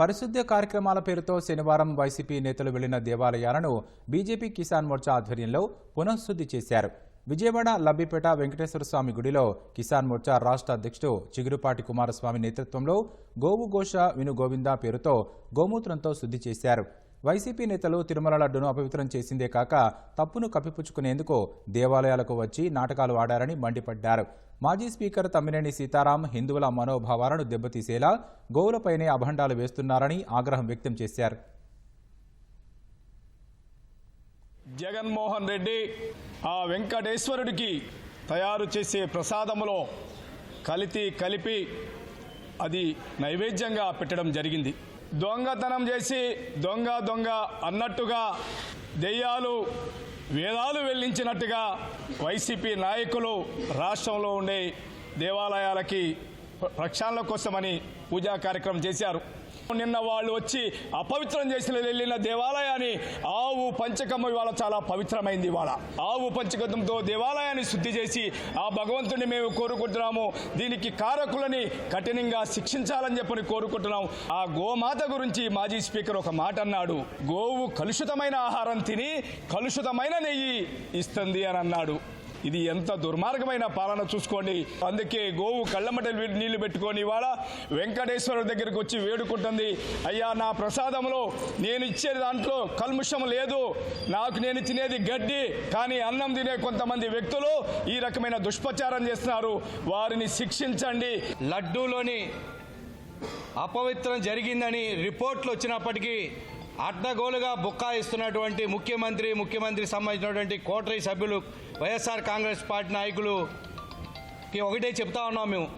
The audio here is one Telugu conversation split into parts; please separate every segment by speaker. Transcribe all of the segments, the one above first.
Speaker 1: పరిశుద్ధ్య కార్యక్రమాల పేరుతో శనివారం వైసీపీ నేతలు వెళ్ళిన దేవాలయాలను బీజేపీ కిసాన్ మోర్చా ఆధ్వర్యంలో పునఃశుద్ధి చేశారు. విజయవాడ లబ్బిపేట వెంకటేశ్వర స్వామి గుడిలో కిసాన్ మోర్చా రాష్ట్ర అధ్యక్షుడు చిగురుపాటి కుమారస్వామి నేతృత్వంలో గోవు ఘోష విను గోవింద పేరుతో గోమూత్రంతో శుద్ధి చేశారు. వైసీపీ నేతలు తిరుమల లడ్డును అపవిత్రం చేసిందే కాక తప్పును కప్పిపుచ్చుకునేందుకు దేవాలయాలకు వచ్చి నాటకాలు ఆడారని మండిపడ్డారు. మాజీ స్పీకర్ తమ్మినేని సీతారాం హిందువుల మనోభావాలను దెబ్బతీసేలా గోవులపైనే అభండాలు వేస్తున్నారని ఆగ్రహం వ్యక్తం చేశారు.
Speaker 2: జగన్మోహన్ రెడ్డి ఆ వెంకటేశ్వరుడికి తయారు చేసే ప్రసాదములో కలితి కలిపి అది నైవేద్యంగా పెట్టడం జరిగింది. దొంగతనం చేసి దొంగ దొంగ అన్నట్టుగా దెయ్యాలు వేదాలు వెల్లించినట్టుగా వైసీపీ నాయకులు రాష్ట్రంలో ఉండే దేవాలయాలకి ప్రక్షాళన కోసమని పూజా కార్యక్రమం చేశారు. నిన్న వాళ్ళు వచ్చి అపవిత్రం చేసి వెళ్ళిన దేవాలయాన్ని ఆవు పంచకమ్మ ఇవాళ చాలా పవిత్రమైంది ఇవాళ. ఆవు పంచకంతో దేవాలయాన్ని శుద్ధి చేసి ఆ భగవంతుని మేము కోరుకుంటున్నాము. దీనికి కారకులని కఠినంగా శిక్షించాలని చెప్పని కోరుకుంటున్నాం. ఆ గోమాత గురించి మాజీ స్పీకర్ ఒక మాట అన్నాడు. గోవు కలుషితమైన ఆహారం తిని కలుషితమైన నెయ్యి ఇస్తుంది అని అన్నాడు. ఇది ఎంత దుర్మార్గమైన పాలన చూసుకోండి. అందుకే గోవు కళ్ళమట నీళ్ళు పెట్టుకొని ఇవాళ వెంకటేశ్వర దగ్గరికి వచ్చి వేడుకుంటుంది. అయ్యా నా ప్రసాదంలో నేను ఇచ్చే దాంట్లో కల్ముషం లేదు. నాకు నేను తినేది గడ్డి కానీ అన్నం తినే కొంతమంది వ్యక్తులు ఈ రకమైన దుష్ప్రచారం చేస్తున్నారు. వారిని శిక్షించండి.
Speaker 3: లడ్డూలోని అపవిత్రం జరిగిందని రిపోర్ట్లు వచ్చినప్పటికీ అడ్డగోలుగా బుక్కాయిస్తున్నటువంటి ముఖ్యమంత్రి ముఖ్యమంత్రి సంబంధించినటువంటి కోటరీ సభ్యులు వైఎస్ఆర్ కాంగ్రెస్ పార్టీ నాయకులుకి ఒకటే చెప్తా ఉన్నాం మేము.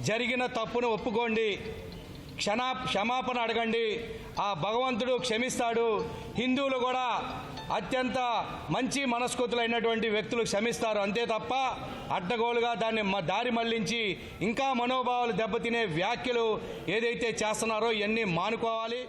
Speaker 3: జరిగిన తప్పును ఒప్పుకోండి. క్షణా క్షమాపణ అడగండి. ఆ భగవంతుడు క్షమిస్తాడు. హిందువులు కూడా అత్యంత మంచి మనస్కృతులైనటువంటి వ్యక్తులు క్షమిస్తారు. అంతే తప్ప అడ్డగోలుగా దాన్ని మ- దారి మళ్ళించి ఇంకా మనోభావాలు దెబ్బతినే వ్యాఖ్యలు ఏదైతే చేస్తున్నారో ఇవన్నీ మానుకోవాలి.